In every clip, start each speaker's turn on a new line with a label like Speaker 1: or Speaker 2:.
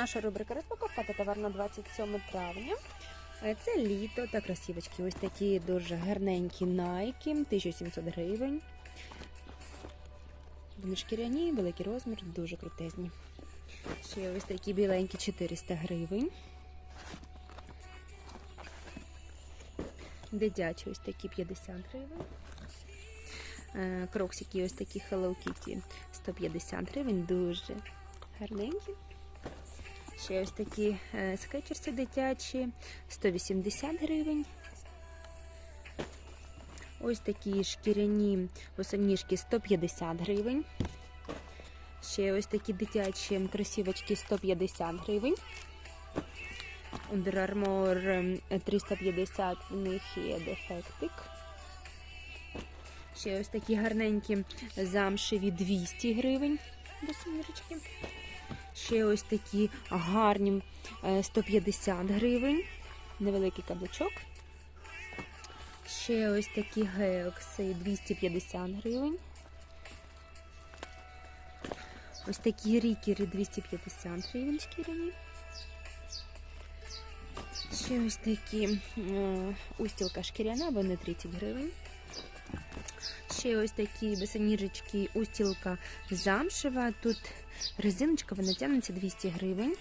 Speaker 1: наша рубрика розпаковка та товар на 27 травня. Е, Це літо та красивочки. Ось такі дуже гарненькі найки, 1700 гривень. Вони шкіряні, великий розмір, дуже крутезні. Ще ось такі біленькі 400 гривень. Дитячі ось такі 50 гривень. Е, Кроксики ось такі Hello Kitty 150 гривень, дуже гарненькі. Ще ось такі е, скетчерси дитячі 180 гривень. Ось такі шкіряні босоніжки 150 гривень. Ще ось такі дитячі кросівочки 150 гривень. Under Armour ем, 350 в них є дефектик. Ще ось такі гарненькі замшеві 200 гривень босонірочки. Ще ось такі гарні е, 150 гривень. Невеликий каблучок. Ще ось такі геокси 250 гривень. Ось такі рікери 250 гривень шкіряні. Ще ось такі е, устілка шкіряна, вони 30 гривень. Ще ось такі босоніжечки, устілка замшева. Тут резиночка, вона тягнеться 200 гривень.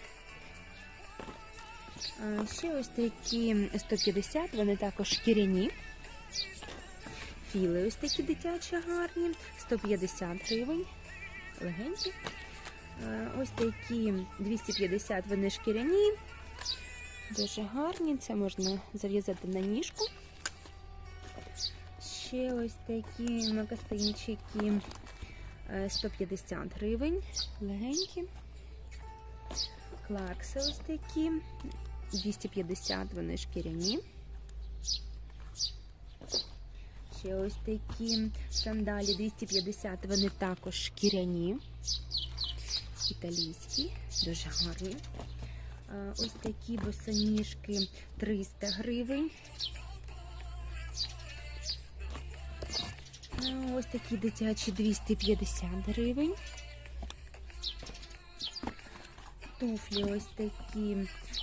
Speaker 1: Ще ось такі 150, вони також шкіряні. Філи ось такі дитячі гарні, 150 гривень. Легенькі. Ось такі 250, вони шкіряні. Дуже гарні. Це можна зав'язати на ніжку. Ще ось такі магазинчики е, 150 гривень, легенькі. Клакси ось такі, 250 вони шкіряні. Ще ось такі сандалі 250, вони також шкіряні, італійські, дуже гарні. Ось такі босоніжки 300 гривень. Ось такі дитячі 250 гривень. Туфлі ось такі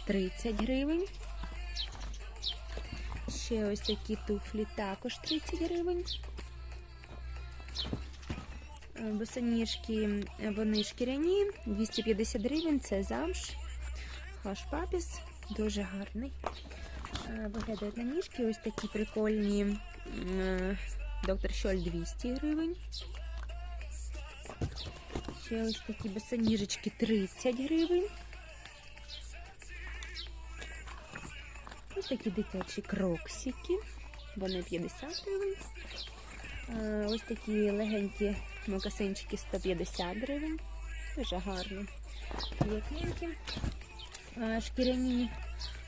Speaker 1: 30 гривень. Ще ось такі туфлі також 30 гривень. Е, Босоніжки е, вони шкіряні, 250 гривень, це замш. Хаш папіс, дуже гарний. Е, Виглядають на ніжки, ось такі прикольні. Доктор Щоль 200 гривень. Ще ось такі босоніжечки 30 гривень. Ось такі дитячі кроксики. Вони 50 гривень. Е, Ось такі легенькі мокасинчики 150 гривень. Дуже гарні. М'якенькі. Е, Шкіряні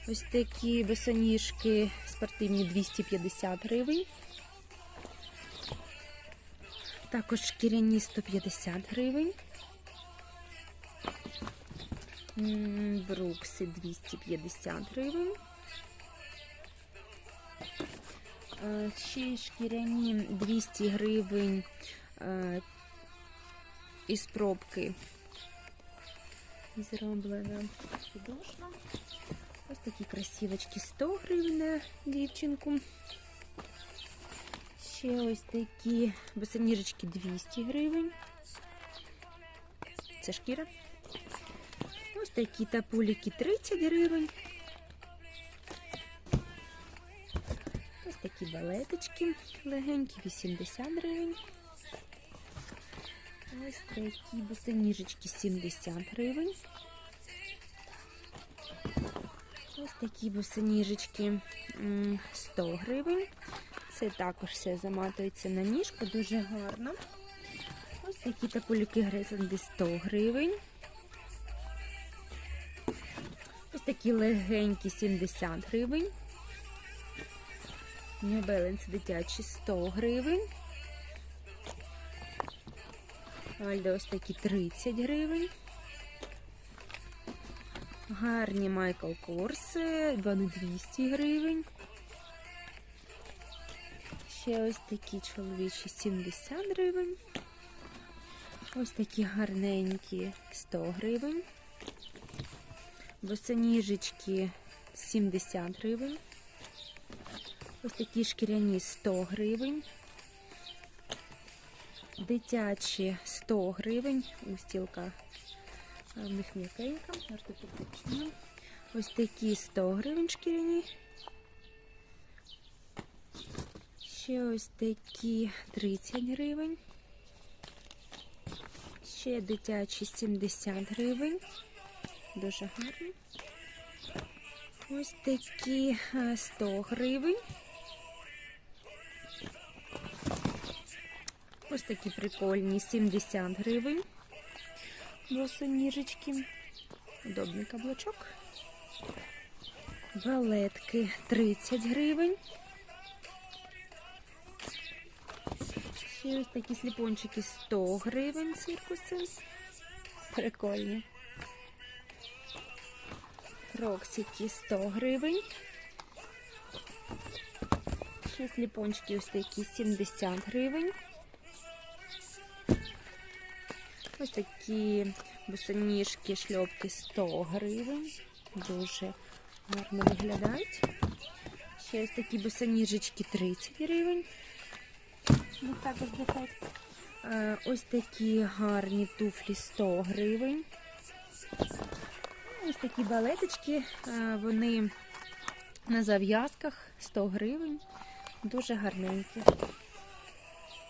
Speaker 1: ось такі босоніжки спортивні 250 гривень. Також шкіряні 150 гривень. Брукси 250 гривень. Е, Ще шкіряні 200 гривень е, із пробки. Зроблена підошва. Ось такі красивочки 100 гривень на дівчинку. Ще ось такі босоніжечки 200 гривень. Це шкіра. Ось такі тапуліки 30 гривень. Ось такі балеточки легенькі 80 гривень. Ось такі босоніжечки 70 гривень. Ось такі босоніжечки 100 гривень. Це також все заматується на ніжку, дуже гарно. Ось такі тапулюки гризанди 100 гривень. Ось такі легенькі 70 гривень. Balance дитячі 100 гривень. Альдо ось такі 30 гривень. Гарні Майкл Корси, вони 200 гривень. Ще ось такі чоловічі 70 гривень. Ось такі гарненькі 100 гривень. Босоніжечки 70 гривень. Ось такі шкіряні 100 гривень. Дитячі 100 гривень. Устілка а в них м'якенька. Ось такі 100 гривень шкіряні. Ще ось такі 30 гривень. Ще дитячі 70 гривень. Дуже гарні. Ось такі е, 100 гривень. Ось такі прикольні 70 гривень. Босоніжечки. Удобний каблучок. Балетки 30 гривень. Ось такі сліпончики 100 гривень циркуси. Прикольні. Кроксики 100 гривень. Ще сліпончики ось такі 70 гривень. Ось такі босоніжки, шльопки 100 гривень. Дуже гарно виглядають. Ще ось такі босоніжечки 30 гривень. Ну, також дефект. Е, Ось такі гарні туфлі 100 гривень. Ось такі балеточки, е, вони на зав'язках 100 гривень. Дуже гарненькі.